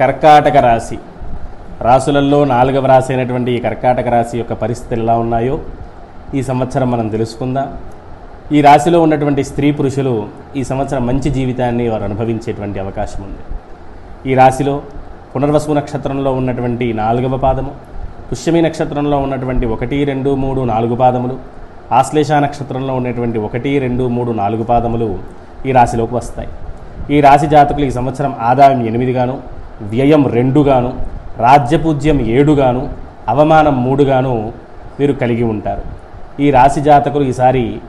కర్కాటక రాశి. రాసులలో నాలుగవ రాశి అయినటువంటి ఈ కర్కాటక రాశి యొక్క పరిస్థితులు ఎలా ఉన్నాయో ఈ సంవత్సరం మనం తెలుసుకుందాం. ఈ రాశిలో ఉన్నటువంటి స్త్రీ పురుషులు ఈ సంవత్సరం మంచి జీవితాన్ని వారు అనుభవించేటువంటి అవకాశం ఉంది. ఈ రాశిలో పునర్వసు నక్షత్రంలో ఉన్నటువంటి నాలుగవ పాదము పుష్యమి నక్షత్రంలో ఉన్నటువంటి ఒకటి రెండు మూడు నాలుగు పాదములు ఆశ్లేష నక్షత్రంలో ఉన్నటువంటి ఒకటి రెండు మూడు నాలుగు పాదములు ఈ రాశిలోకి వస్తాయి. ఈ రాశి జాతకులు ఈ సంవత్సరం ఆదాయం ఎనిమిదిగాను వ్యయం రెండుగాను రాజ్యపూజ్యం ఏడుగాను అవమానం మూడుగాను వీరు కలిగి ఉంటారు. ఈ రాశి జాతకులు ఈసారి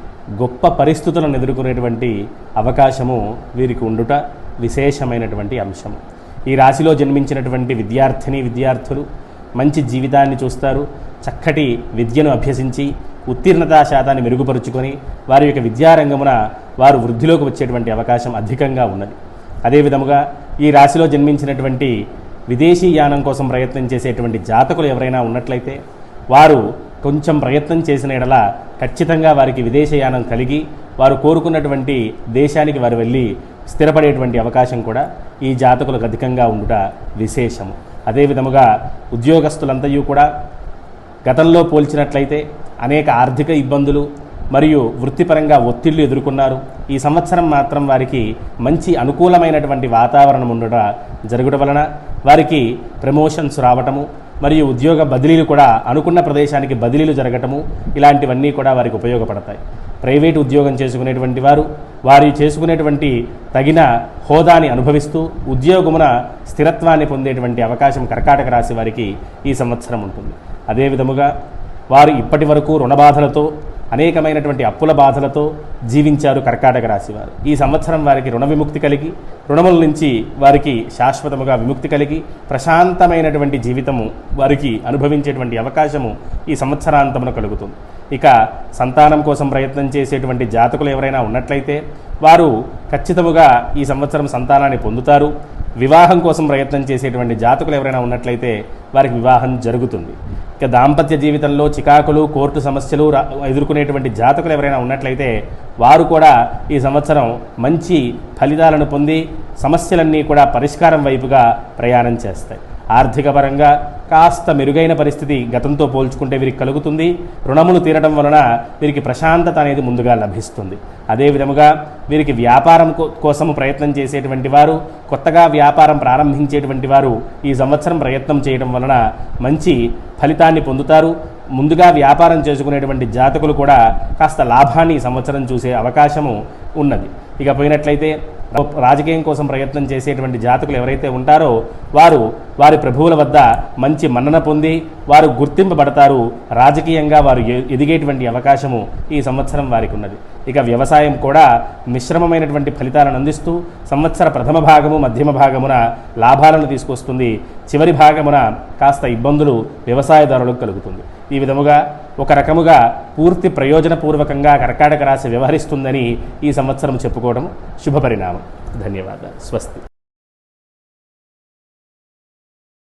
గొప్ప పరిస్థితులను ఎదుర్కొనేటువంటి అవకాశము వీరికి ఉండుట విశేషమైనటువంటి అంశం ఈ రాశిలో జన్మించినటువంటి విద్యార్థిని విద్యార్థులు మంచి జీవితాన్ని చూస్తారు. చక్కటి విద్యను అభ్యసించి ఉత్తీర్ణతా శాతాన్ని మెరుగుపరుచుకొని వారి యొక్క విద్యారంగమున వారు వృద్ధిలోకి వచ్చేటువంటి అవకాశం అధికంగా ఉన్నది. అదేవిధముగా ఈ రాశిలో జన్మించినటువంటి విదేశీ యానం కోసం ప్రయత్నం చేసేటువంటి జాతకులు ఎవరైనా ఉన్నట్లయితే వారు కొంచెం ప్రయత్నం చేసిన ఎడల ఖచ్చితంగా వారికి విదేశయానం కలిగి వారు కోరుకున్నటువంటి దేశానికి వారు వెళ్ళి స్థిరపడేటువంటి అవకాశం కూడా ఈ జాతకులకు అధికంగా ఉండుట విశేషము. అదేవిధముగా ఉద్యోగస్తులంతయు కూడా గతంలో పోల్చినట్లయితే అనేక ఆర్థిక ఇబ్బందులు మరియు వృత్తిపరంగా ఒత్తిళ్ళు ఎదుర్కొన్నారు. ఈ సంవత్సరం మాత్రం వారికి మంచి అనుకూలమైనటువంటి వాతావరణం ఉండట జరగడం వలన వారికి ప్రమోషన్స్ రావటము మరియు ఉద్యోగ బదిలీలు కూడా అనుకున్న ప్రదేశానికి బదిలీలు జరగటము ఇలాంటివన్నీ కూడా వారికి ఉపయోగపడతాయి. ప్రైవేట్ ఉద్యోగం చేసుకునేటువంటి వారు వారి చేసుకునేటువంటి తగిన హోదాని అనుభవిస్తూ ఉద్యోగమున స్థిరత్వాన్ని పొందేటువంటి అవకాశం కర్కాటక రాశి వారికి ఈ సంవత్సరం ఉంటుంది. అదేవిధముగా వారు ఇప్పటి వరకు రుణబాధలతో అనేకమైనటువంటి అప్పుల బాధలతో జీవించారు కర్కాటక రాశి వారు. ఈ సంవత్సరం వారికి రుణ విముక్తి కలిగి రుణముల నుంచి వారికి శాశ్వతముగా విముక్తి కలిగి ప్రశాంతమైనటువంటి జీవితము వారికి అనుభవించేటువంటి అవకాశము ఈ సంవత్సరాంతమున కలుగుతుంది. ఇక సంతానం కోసం ప్రయత్నం చేసేటువంటి జాతకులు ఎవరైనా ఉన్నట్లయితే వారు ఖచ్చితముగా ఈ సంవత్సరం సంతానాన్ని పొందుతారు. వివాహం కోసం ప్రయత్నం చేసేటువంటి జాతకులు ఎవరైనా ఉన్నట్లయితే వారికి వివాహం జరుగుతుంది. ఇక దాంపత్య జీవితంలో చికాకులు కోర్టు సమస్యలు ఎదుర్కొనేటువంటి జాతకులు ఎవరైనా ఉన్నట్లయితే వారు కూడా ఈ సంవత్సరం మంచి ఫలితాలను పొంది సమస్యలన్నీ కూడా పరిష్కారం వైపుగా ప్రయాణం చేస్తాయి. ఆర్థిక పరంగా కాస్త మెరుగైన పరిస్థితి గతంతో పోల్చుకుంటే వీరికి కలుగుతుంది. రుణములు తీరడం వలన వీరికి ప్రశాంతత అనేది ముందుగా లభిస్తుంది. అదేవిధముగా వీరికి వ్యాపారం కో- కోసం ప్రయత్నం చేసేటువంటి వారు కొత్తగా వ్యాపారం ప్రారంభించేటువంటి వారు ఈ సంవత్సరం ప్రయత్నం చేయడం వలన మంచి ఫలితాన్ని పొందుతారు. ముందుగా వ్యాపారం చేసుకునేటువంటి జాతకులు కూడా కాస్త లాభాన్ని ఈ సంవత్సరం చూసే అవకాశము ఉన్నది. ఇక పోయినట్లయితే రాజకీయం కోసం ప్రయత్నం చేసేటువంటి జాతకులు ఎవరైతే ఉంటారో వారు వారి ప్రభువుల వద్ద మంచి మన్నన పొంది వారు గుర్తింపబడతారు. రాజకీయంగా వారు ఎదిగేటువంటి అవకాశము ఈ సంవత్సరం వారికి ఉన్నది. ఇక వ్యవసాయం కూడా మిశ్రమమైనటువంటి ఫలితాలను అందిస్తూ సంవత్సర ప్రథమ భాగము మధ్యమ భాగమున లాభాలను తీసుకొస్తుంది. చివరి భాగమున కాస్త ఇబ్బందులు వ్యవసాయదారులకు కలుగుతుంది. ఈ విధముగా ఒక రకముగా పూర్తి ప్రయోజనపూర్వకంగా కర్కాటక రాశి వ్యవహరిస్తుందని ఈ సంవత్సరం చెప్పుకోవడం శుభపరిణామం. ధన్యవాదాలు. స్వస్తి.